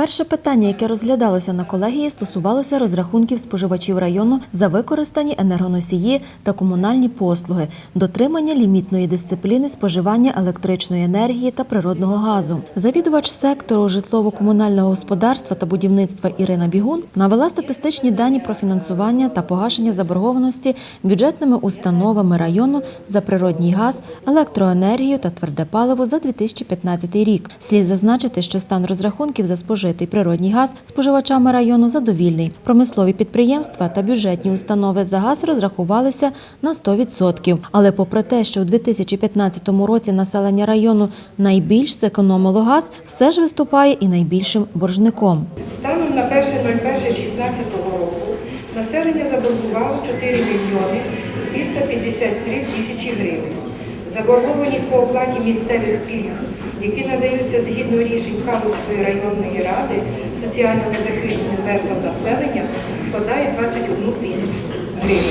Перше питання, яке розглядалося на колегії, стосувалося розрахунків споживачів району за використані енергоносії та комунальні послуги, дотримання лімітної дисципліни споживання електричної енергії та природного газу. Завідувач сектору житлово-комунального господарства та будівництва Ірина Бігун навела статистичні дані про фінансування та погашення заборгованості бюджетними установами району за природній газ, електроенергію та тверде паливо за 2015 рік. Слід зазначити, що стан розрахунків за спожитий природній газ споживачами району задовільний. Промислові підприємства та бюджетні установи за газ розрахувалися на 100%. Але попри те, що у 2015 році населення району найбільш зекономило газ, все ж виступає і найбільшим боржником. Станом на 1.01.16 року населення заборгувало 4 мільйони 253 тисячі гривень. Заборгованість по оплаті місцевих пільг, які згідно рішень Калузької районної ради соціально незахищених верствам населення, складає 21 тисячу гривень.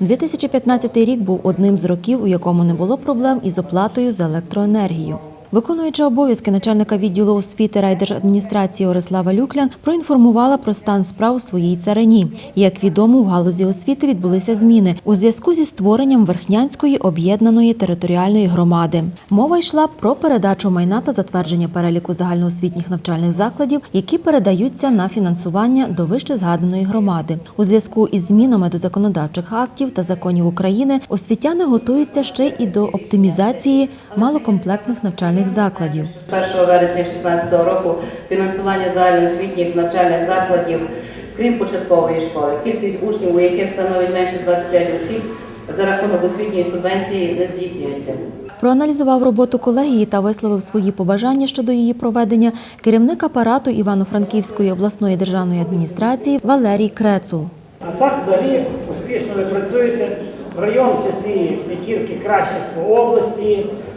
2015 рік був одним з років, у якому не було проблем із оплатою за електроенергію. Виконуюча обов'язки начальника відділу освіти райдержадміністрації Орислава Люклян проінформувала про стан справ у своїй царині. Як відомо, в галузі освіти відбулися зміни у зв'язку зі створенням Верхнянської об'єднаної територіальної громади. Мова йшла про передачу майна та затвердження переліку загальноосвітніх навчальних закладів, які передаються на фінансування до вище згаданої громади. У зв'язку із змінами до законодавчих актів та законів України освітяни готуються ще і до оптимізації малокомплектних навчальних закладів. З 1 вересня 2016 року фінансування загальноосвітніх навчальних закладів, крім початкової школи, кількість учнів, у яких становить менше 25 осіб, за рахунок освітньої субвенції не здійснюється. Проаналізував роботу колегії та висловив свої побажання щодо її проведення керівник апарату Івано-Франківської обласної державної адміністрації Валерій Крецул. А так взагалі успішно ви працюєте. Район в числі п'ятірки кращих по області.